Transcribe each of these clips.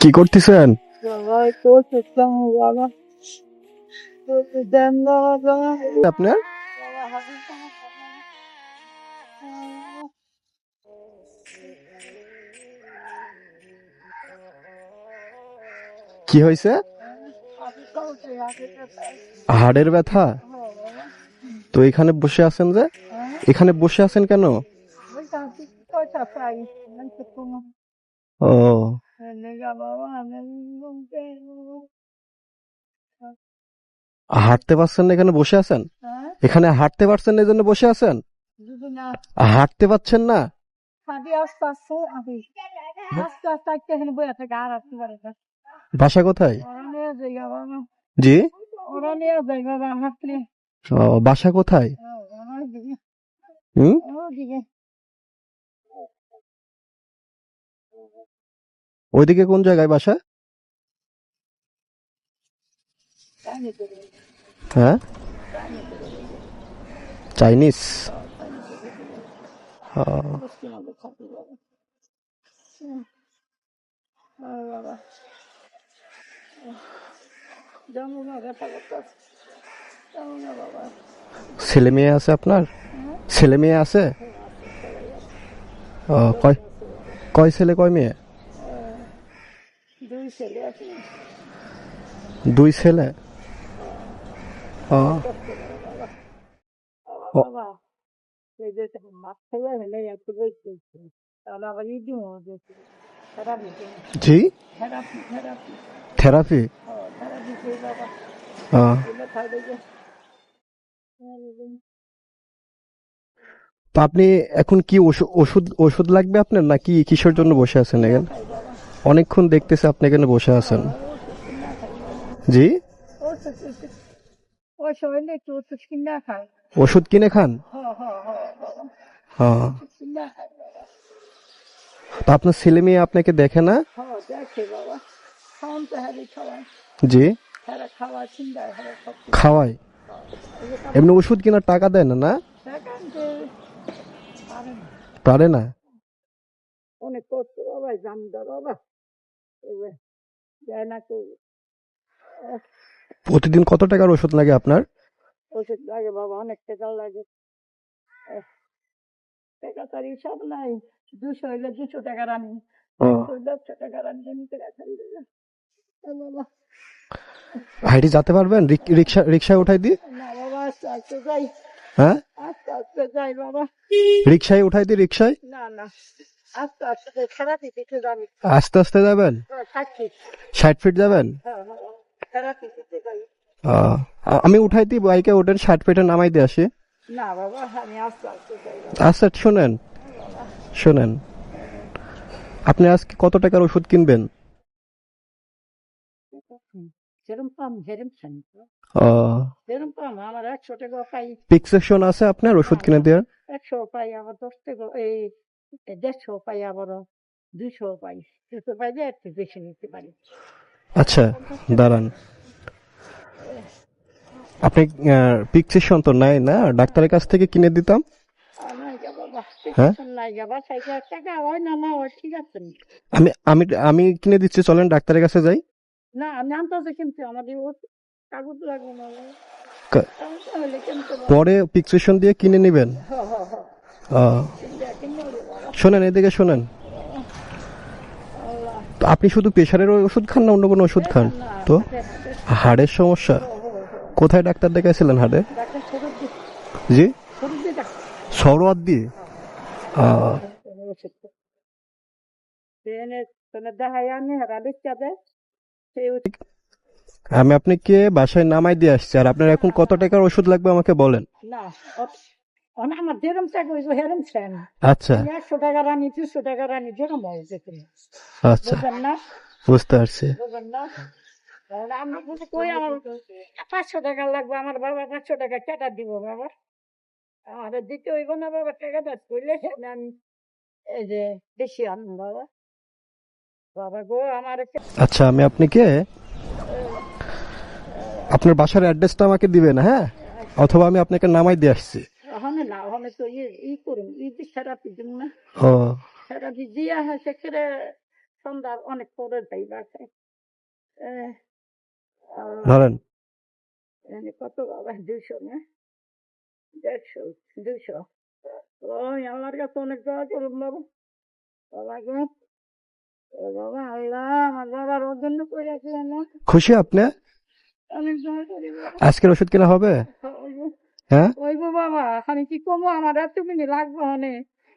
কি করতেছেন? আপনার? কি হয়েছে? হাড়ের ব্যথা? তো এখানে বসে আছেন যে? এখানে বসে আছেন কেন ও। হাঁটতে পারছেন না এখানে বসে আছেন? এখানে হাঁটতে পারছেন না এই জন্য বসে আছেন? হাঁটতে পারছেন না? আস্তে আস্তে আমি আস্তে আস্তে আস্তে ওইদিকে কোন জায়গায় বাসা? হ্যাঁ? চাইনিজ। ছেলে মেয়ে আছে আপনার? ছেলে মেয়ে আছে? কয় কয় ছেলে, কয় মেয়ে? ছেলে আছে? দুই ছেলে? ও ও। বাবা এই যে মাছ খাইয়া হলে একটু বেশি তাহলে আবার থেরাপি জি? থেরাপি বাবা। আপনি এখন কি ওষু- ওষুধ ওষুধ লাগবে আপনার নাকি কিসের জন্য বসে আছেন এখানে? অনেকক্ষণ দেখতেছে আপনি এখানে বসে আছেন। জি? ওষুধ কিনা খান? হ্যাঁ। আপনার ছেলে মেয়ে আপনাকে দেখে না? জি। খাওয়া চিন্তা খাওয়ায়। এমনি ওষুধ কেনার টাকা দেয় না না? পারে না? অনেক কষ্ট, বাবা বাবা। যায় না কেউ প্রতিদিন কত টাকার ওষুধ লাগে আপনার? ওষুধ লাগে বাবা অনেক টাকা লাগে। টাকা তার হিসাব নাই দুশো হইলে দুশো টাকা রানি ও। দেড়শো টাকা রানি নিতে খালি বাবা। হাইটি যেতে পারবেন? রিক- রিক্সা রিক্সায় উঠাই দি না বাবা আস্তে আস্তে যাই। হ্যাঁ? আস্তে আস্তে যাই বাবা। রিক্সায় উঠাই দি রিক্সায়? না না। আস্তে আস্তে যাবেন? ষাট ফিট যাবেন? হ্যাঁ হ্যাঁ আ- আমি উঠাই দিই বাইকে ওঠেন ষাট ফিটে নামাই দিয়ে আসি। আচ্ছা শোনেন। শোনেন। আপনি আজকে কত টাকার ওষুধ কিনবেন? আছে আপনার ওষুধ কিনে দেওয়ার দেড়শো পাই আবার দুশো পাই দুশো পাই যে একটু বেশি নিতে পারি আচ্ছা দাঁড়ান আপনি ফিক্সেশন তো নাই না? ডাক্তারের কাছ থেকে কিনে দিতাম? হ্যাঁ? হয় আমি আমি আমি কিনে দিচ্ছি চলেন ডাক্তারের কাছে যাই। না আমি আনতে কিন্তু আমাদের কাগজ লাগবে না। পরে ফিক্সেশন দিয়ে কিনে নেবেন। হ শোনেন, এদিকে শোনেন। আপনি শুধু প্রেশারের ওষুধ খান না, অন্য কোনো ওষুধ খান? তো হাড়ের সমস্যা। কোথায় ডাক্তার দেখাইছিলেন হাড়ে? জি? সরোয়ার দিয়ে? আমি আপনাকে বাসায় নামাই দিয়ে আসছি। আর আপনার এখন কত টাকার ওষুধ লাগবে আমাকে বলেন? না আমার যেরম টাকা হয়েছে হেরম সেন আচ্ছা। একশো টাকা রানি দুশো টাকা রানি যেরম হয়েছে আচ্ছা। না? বুঝতে পারছি। বুঝলেন না? তাহলে আমরা যদি কই আমার পাঁচশো টাকা লাগবে আমার বাবা পাঁচশো টাকা কেটা দিব বাবা। আমার দিতে হইব না বাবা টাকাটা কইলে আমি এই যে বেশি আনব বাবা। বাবা গো আমার আচ্ছা আমি আপনাকে আপনার বাসার অ্যাড্রেসটা আমাকে দিবেন হ্যাঁ? অথবা আমি আপনাকে নামাই দিয়ে আসছি। ওখানে তো ই ই করুন ই যে থেরাপি দিব না থেরাপি দিয়া হয় সেখানে সন্ধ্যার অনেক পরে যাই বাসায় ধরেন কত বাবা দুশো না দেড়শো দুশো ওই আমার কাছে অনেক দোয়া করুন বাবা বাবা গো ও বাবা আল্লাহ আমার বাবার ওর জন্য করে রাখলেন না খুশি আপনি অনেক দোয়া করি আজকের ওষুধ কেনা হবে হ্যাঁ? ওই বাবা আমি কি কমো আমার মিনি লাগবে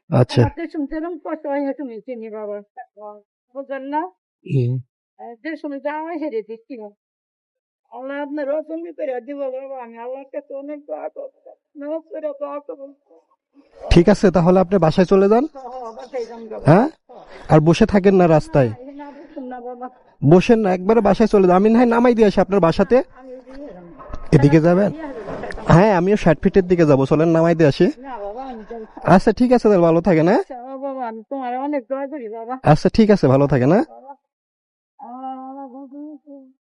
আচ্ছা। শুনতে কষ্ট হয় তুমি চিনি বাবা। বুঝলেন না? দেশ শুনে যাওয়া হেরে দিচ্ছি আল্লাহ আপনার রসঙ্গি করে দিব বাবা আমি আল্লাহর কাছে অনেক দোয়া করব। নামাজ করে দোয়া করব। ঠিক আছে তাহলে আপনি বাসায় চলে যান। হ্যাঁ আর বসে থাকেন না রাস্তায়। বসেন না একবারে বাসায় চলে যান। আমি না নামাই দিয়ে আসি আপনার বাসাতে। এদিকে যাবেন? হ্যাঁ আমিও ষাট ফিটের দিকে যাব। চলেন নামাই দিয়ে আসি। না আমি যাব। আচ্ছা ঠিক আছে ভালো থাকে না? আচ্ছা, আচ্ছা ঠিক আছে ভালো থাকে বাবা।